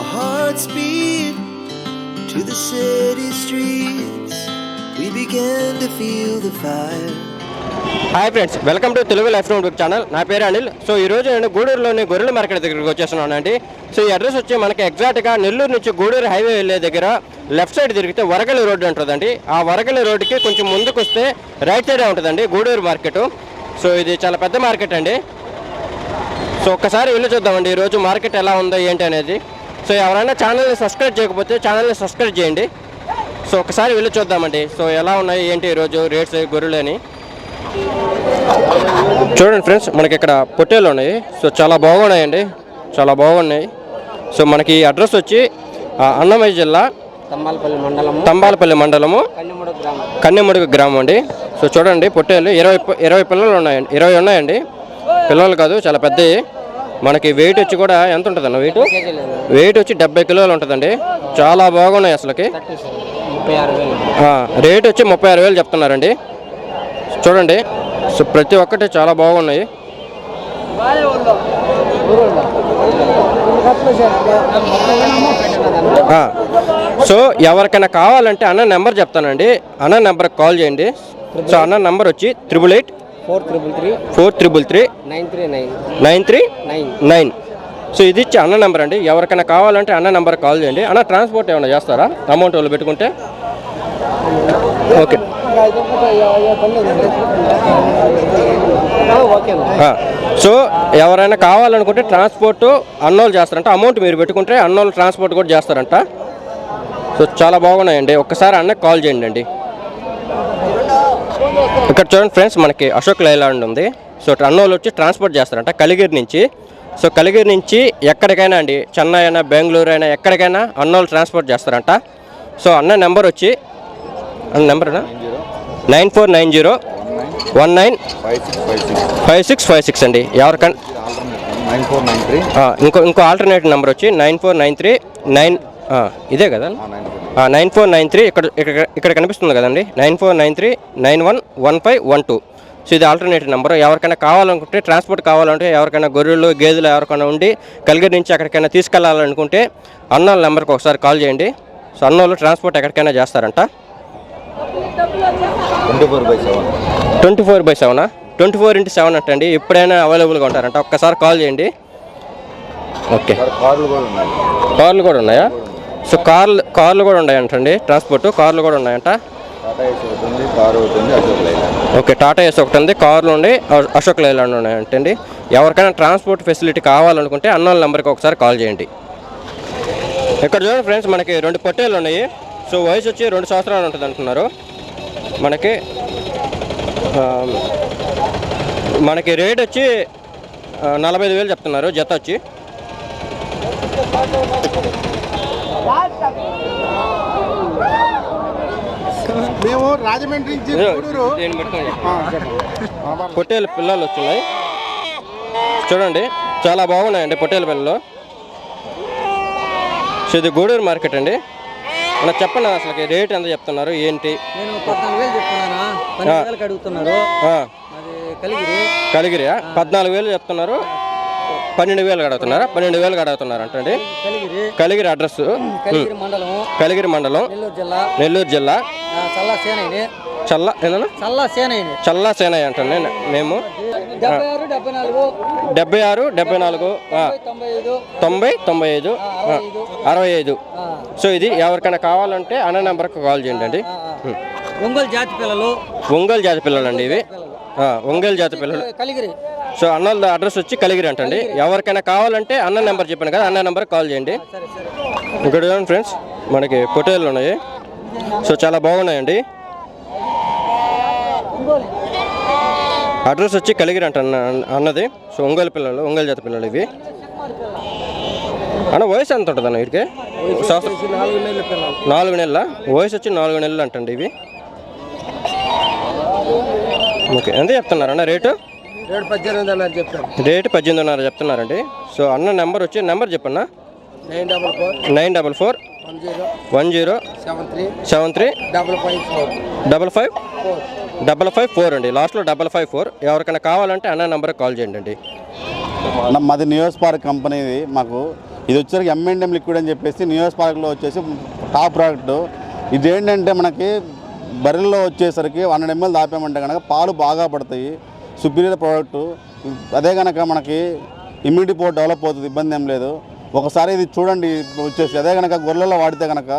Our hearts beat to the city streets. We began to feel the fire. Hi friends welcome to Telugu life notebook channel నా పేరు Anil. So ఈ రోజు నేను గూడూరులోని గొర్రెల market దగ్గరికి వచ్చేస్తున్నాను అండి సో ఈ అడ్రస్ వచ్చి మనకి ఎగ్జాక్ట్గా నెల్లూరు నుంచి గూడూరు హైవే వెళ్ళే దగ్గర లెఫ్ట్ సైడ్ తిరిగితే వరగలి రోడ్డు ఉంటుందండి. ఆ వరగలి రోడ్డుకి కొంచెం ముందుకు వస్తే రైట్ సైడే ఉంటుందండి గూడూరు మార్కెట్ సో ఇది చాలా పెద్ద మార్కెట్ అండి. సో ఒక్కసారి వెళ్ళి చూద్దామండి ఈరోజు మార్కెట్ ఎలా ఉందో ఏంటి అనేది. సో ఎవరైనా ఛానల్ని సబ్స్క్రైబ్ చేయకపోతే ఛానల్ని సబ్స్క్రైబ్ చేయండి. సో ఒకసారి వెళ్ళి చూద్దామండి. సో ఎలా ఉన్నాయి ఏంటి ఈరోజు రేట్స్ గొర్రెలు అని. చూడండి ఫ్రెండ్స్ మనకి ఇక్కడ పొట్టేలు ఉన్నాయి. సో చాలా బాగున్నాయండి. చాలా బాగున్నాయి. సో మనకి అడ్రస్ వచ్చి అన్నమయ్య జిల్లా తంబాలపల్లి మండలము. తంబాలపల్లి మండలము. కన్నెముడుగు గ్రామం. అండి. సో చూడండి పొట్టేలు ఇరవై ఇరవై పిల్లలు ఉన్నాయండి ఇరవై ఉన్నాయండి. పిల్లలు కాదు చాలా పెద్దవి. మనకి వెయిట్ వచ్చి కూడా ఎంత ఉంటుంది అన్న వెయిట్ వెయిట్ వచ్చి డెబ్బై కిలోలు ఉంటుందండి. చాలా బాగున్నాయి అసలుకి. రేట్ వచ్చి ముప్పై ఆరు వేలు చెప్తున్నారండి. చూడండి. సో ప్రతి ఒక్కటి చాలా బాగున్నాయి. సో ఎవరికైనా కావాలంటే అన్న నెంబర్ చెప్తానండి. అన్న నెంబర్కి కాల్ చేయండి. సో అన్న నెంబర్ వచ్చి triple eight four triple three. Four triple three. Nine three nine. Nine three nine. Nine so ఇది ఇచ్చి అన్న నెంబర్ అండి. ఎవరికైనా కావాలంటే అన్న నెంబర్ కాల్ చేయండి. అన్న ట్రాన్స్పోర్ట్ ఏమైనా చేస్తారా? అమౌంట్ వాళ్ళు పెట్టుకుంటే? ఓకే. సో ఎవరైనా కావాలనుకుంటే ట్రాన్స్పోర్ట్ అన్నోళ్ళు చేస్తారంట. అమౌంట్ మీరు పెట్టుకుంటే అన్నోళ్ళు ట్రాన్స్పోర్ట్ కూడా చేస్తారంట. సో చాలా బాగున్నాయండి. ఒక్కసారి అన్నకి కాల్ చేయండి అండి. ఇక్కడ చూడండి ఫ్రెండ్స్ మనకి అశోక్ లైలాండ్ ఉంది. సో అన్నోళ్ళు వచ్చి ట్రాన్స్పోర్ట్ చేస్తారంట కలిగిరి నుంచి. సో కలిగిరి నుంచి ఎక్కడికైనా అండి చెన్నై అయినా బెంగళూరు అయినా ఎక్కడికైనా అన్నోళ్ళు ట్రాన్స్పోర్ట్ చేస్తారంట. సో అన్న నెంబర్ వచ్చి అన్న నెంబర్నా? Nine four nine zero one nine five six five six అండి. ఎవరికైనా నైన్ ఫోర్ నైన్ త్రీ. ఆ, ఇంకో ఇంకో ఆల్టర్నేట్ నెంబర్ వచ్చి nine four nine three nine ఇదే కదా? నైన్ ఫోర్ నైన్ త్రీ ఇక్కడ ఇక్కడ ఇక్కడ కనిపిస్తుంది కదండి. Nine four nine three nine one one five one two. So ఇది ఆల్టర్నేట్ నెంబర్. ఎవరికైనా కావాలనుకుంటే ట్రాన్స్పోర్ట్ కావాలంటే ఎవరికైనా గొర్రెలు గేదెలు ఎవరికైనా ఉండి కలిగిరి నుంచి ఎక్కడికైనా తీసుకెళ్ళాలనుకుంటే అన్నోళ్ళ నెంబర్కి ఒకసారి కాల్ చేయండి. సో అన్నోళ్ళు ట్రాన్స్పోర్ట్ ఎక్కడికైనా చేస్తారంట. Twenty four by seven. Twenty four by సెవెనా? Twenty four into seven అంటండి ఎప్పుడైనా అవైలబుల్గా ఉంటారంట. ఒక్కసారి కాల్ చేయండి. ఓకే. కార్లు కూడా ఉన్నాయా? సో కార్లు కార్లు కూడా ఉన్నాయంటండి ట్రాన్స్పోర్ట్ కార్లు కూడా ఉన్నాయంట. ఏసీ ఓకే టాటా ఎస్ ఒకటి ఉంది కార్లు ఉండి అశోక్ లైలాండ్ ఉన్నాయంటండి ఎవరికైనా ట్రాన్స్పోర్ట్ ఫెసిలిటీ కావాలనుకుంటే అన్నోళ్ళ నెంబర్కి ఒకసారి కాల్ చేయండి. ఇక్కడ చూడండి ఫ్రెండ్స్ మనకి రెండు పొట్టేలు ఉన్నాయి. సో వయసు వచ్చి రెండు సంవత్సరాలు ఉంటుంది అంటున్నారు. మనకి మనకి రేట్ వచ్చి నలభై ఐదు వేలు చెప్తున్నారు జత వచ్చి. మేము రాజమండ్రి నుంచి గూడూరు. పొట్టేలు పిల్లలు వచ్చున్నాయి చూడండి చాలా బాగున్నాయండి పొట్టేల పిల్లలు. సో ఇది గూడూరు మార్కెట్ అండి. అలా చెప్పండి అసలు రేట్ ఎంత చెప్తున్నారు ఏంటి? కలిగిరి. కలిగిరియా? పద్నాలుగు వేలు చెప్తున్నారు. పన్నెండు వేలు అడుగుతున్నారా పన్నెండు వేలు అడుగుతున్నారు అంటండి కలిగిరి అడ్రస్ కలిగిరి మండలం. నెల్లూరు జిల్లా. చల్లా చల్ల చల్లా సేనయ్య అంటండి మేము. డెబ్బై ఆరు డెబ్బై నాలుగు తొంభై తొంభై ఐదు. అరవై ఐదు. సో ఇది ఎవరికైనా కావాలంటే అన్న నెంబర్కి కాల్ చేయండి అండి. ఒంగోలు జాతి పిల్లలు. ఒంగోలు జాతి పిల్లలు అండి ఇవి ఒంగోలు జాతి పిల్లలు. కలిగిరి సో అన్న అడ్రస్ వచ్చి కలిగిరి అంటండి. ఎవరికైనా కావాలంటే అన్న నెంబర్ చెప్పాను కదా అన్న నెంబర్కి కాల్ చేయండి. ఇక్కడ చూడండి ఫ్రెండ్స్ మనకి పొటేళ్ళు ఉన్నాయి. సో చాలా బాగున్నాయండి. అడ్రస్ వచ్చి కలిగిరి అంట అన్న అన్నది. సో ఒంగోలు పిల్లలు ఒంగోలు జాతి పిల్లలు ఇవి. అన్న వయసు ఎంత ఉంటుంది అన్న పిల్లలు. నాలుగు నెలల? వయసు వచ్చి నాలుగు నెలలు అంటండి ఇవి. ఓకే. ఎంత చెప్తున్నారన్న రేటు? ఏడు పద్దెనిమిది అన్నారు చెప్తాను రేటు పద్దెనిమిదిన్నర చెప్తున్నారండి. సో అన్న నెంబర్ వచ్చి నెంబర్ చెప్పన్నా? Nine double four nine double four one zero one zero seven three seven three double five four. Double five? Four. Double five four అండి. లాస్ట్లో డబల్ ఫైవ్ ఫోర్. ఎవరికైనా కావాలంటే అన్న నెంబర్కి కాల్ చేయండి అండి మాది న్యూస్ పార్క్ కంపెనీది మాకు ఇది వచ్చేసరికి ఎంఎండ్ఎం లిక్విడ్ అని చెప్పేసి న్యూస్ పార్క్లో వచ్చేసి టాప్ ప్రోడక్ట్. ఇది ఏంటంటే మనకి బర్రెల్లో వచ్చేసరికి హండ్రెడ్ ఎంఎల్ దాపామంటే కనుక పాలు బాగా పడతాయి. Superior product. అదే కనుక మనకి ఇమ్యూనిటీ పవర్ డెవలప్ అవుతుంది ఇబ్బంది ఏం లేదు. ఒకసారి ఇది చూడండి వచ్చేసి అదే కనుక గొర్రెల్లో వాడితే కనుక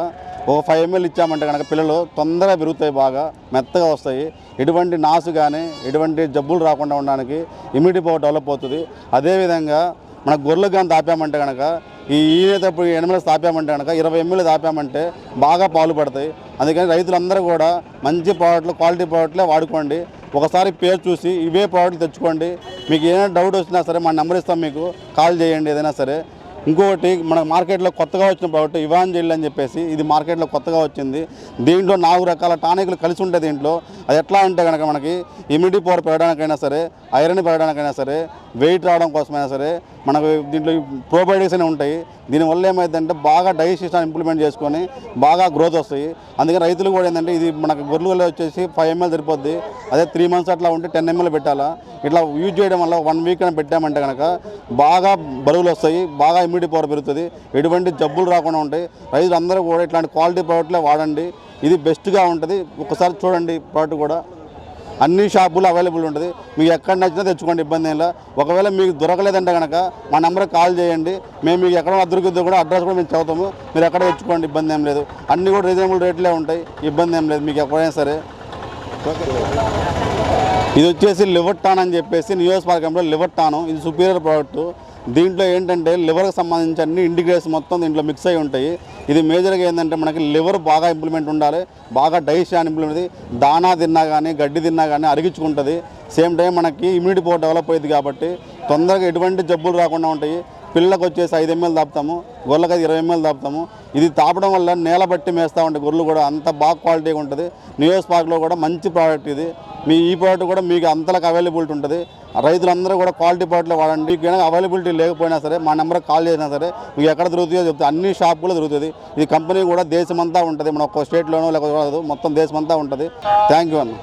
ఒక ఫైవ్ ఎంఎల్ ఇచ్చామంటే కనుక పిల్లలు తొందరగా పెరుగుతాయి బాగా మెత్తగా వస్తాయి. ఎటువంటి నాసు కానీ ఎటువంటి జబ్బులు రాకుండా ఉండడానికి ఇమ్యూనిటీ పవర్ డెవలప్ అవుతుంది. అదేవిధంగా మన గొర్రెలకు కానీ తాపామంటే కనుక ఈ ఈనేటప్పుడు ఎనిమిది తాపామంటే కనుక ఇరవై ఎంఎల్ తాపామంటే బాగా పాలు పడతాయి. అందుకని రైతులందరూ కూడా మంచి ప్రోడక్ట్లు క్వాలిటీ ప్రోడక్ట్లే వాడుకోండి. ఒకసారి పేరు చూసి ఇవే ప్రోడక్ట్లు తెచ్చుకోండి. మీకు ఏదైనా డౌట్ వచ్చినా సరే మా నెంబర్ ఇస్తాం మీకు. కాల్ చేయండి ఏదైనా సరే. ఇంకొకటి మన మార్కెట్లో కొత్తగా వచ్చిన ప్రోడక్ట్ ఇవాన్ జెల్ అని చెప్పేసి ఇది మార్కెట్లో కొత్తగా వచ్చింది. దీంట్లో నాలుగు రకాల టానిక్లు కలిసి ఉంటాయి దీంట్లో. అది ఎట్లా అంటే కనుక మనకి ఇమ్యూనిటీ పవర్ పెరగడానికైనా సరే ఐరన్ పెరగడానికైనా సరే వెయిట్ రావడం కోసమైనా సరే మనకు దీంట్లో ప్రోబయోటిక్స్ అనేవి ఉంటాయి. దీనివల్ల ఏమైందంటే బాగా డైజెషన్ ఇంప్లిమెంట్ చేసుకొని బాగా గ్రోత్ వస్తాయి. అందుకని రైతులు కూడా ఏంటంటే ఇది మనకు గొర్రెలు వచ్చేసి ఫైవ్ ఎంఎల్ సరిపోద్ది. అదే త్రీ మంత్స్ అట్లా ఉంటే టెన్ ఎంఎల్ పెట్టాలా? ఇట్లా యూజ్ చేయడం వల్ల వన్ వీక్ అని పెట్టామంటే కనుక బాగా బరువులు వస్తాయి బాగా ఇమ్యూనిటీ పవర్ పెరుగుతుంది. ఎటువంటి జబ్బులు రాకుండా ఉంటాయి. రైతులు అందరూ కూడా ఇట్లాంటి క్వాలిటీ ప్రోడక్ట్లే వాడండి. ఇది బెస్ట్గా ఉంటుంది. ఒకసారి చూడండి ప్రోడక్ట్ కూడా. అన్ని షాపులు అవైలబుల్ ఉంటుంది. మీకు ఎక్కడ నచ్చినా తెచ్చుకోండి ఇబ్బంది ఏం లేదు. ఒకవేళ మీకు దొరకలేదంటే కనుక మా నెంబర్కి కాల్ చేయండి. మేము మీకు ఎక్కడ దొరికిద్దో కూడా అడ్రస్ కూడా మేము చదువుతాము మీరు ఎక్కడ తెచ్చుకోండి ఇబ్బంది ఏం లేదు. అన్నీ కూడా రీజనబుల్ రేట్లే ఉంటాయి. ఇబ్బంది ఏం లేదు. మీకు ఎప్పుడైనా సరే. ఇది వచ్చేసి లివర్ టాన్ అని చెప్పేసి న్యూయోస్ పార్కంలో లివర్ టాను ఇది సుపీరియర్ ప్రోడక్ట్. దీంట్లో ఏంటంటే లివర్కి సంబంధించి అన్ని ఇంటిగ్రేట్స్ మొత్తం దీంట్లో మిక్స్ అయి ఉంటాయి. ఇది మేజర్గా ఏంటంటే మనకి లివర్ బాగా ఇంప్లిమెంట్ ఉండాలి. బాగా డైజెషన్ ఇంప్లిమెంట్ దానా తిన్నా కానీ గడ్డి తిన్నా కానీ అరిగించుకుంటుంది. సేమ్ టైం మనకి ఇమ్యూనిటీ పవర్ డెవలప్ అయ్యింది కాబట్టి తొందరగా ఎటువంటి జబ్బులు రాకుండా ఉంటాయి. పిల్లలకు వచ్చేసి ఐదు ఎంఎల్ తాపుతాము. గొర్రెలకు అయితే ఇరవై ఎంఎల్ తాపుతాము. ఇది తాపడం వల్ల నేల బట్టి మేస్తూ ఉంటాయి గొర్రెలు కూడా అంత బాగా క్వాలిటీగా ఉంటుంది. న్యూస్ పార్క్లో కూడా మంచి ప్రోడక్ట్ ఇది. మీ ఈ ప్రోడక్ట్ కూడా మీకు అంతలకు అవైలబిలిటీ ఉంటుంది. రైతులందరూ కూడా క్వాలిటీ ప్రోడక్ట్లు వాడండి. మీకు అవైలబిలిటీ లేకపోయినా సరే మా నెంబర్కి కాల్ చేసినా సరే మీకు ఎక్కడ దొరుకుతుందో చెప్తే. అన్ని షాపులు దొరుకుతుంది. ఈ కంపెనీ కూడా దేశమంతా ఉంటుంది. మన ఒక్క స్టేట్లోనో లేకపోతే మొత్తం దేశమంతా ఉంటుంది. థ్యాంక్ యూ అన్న.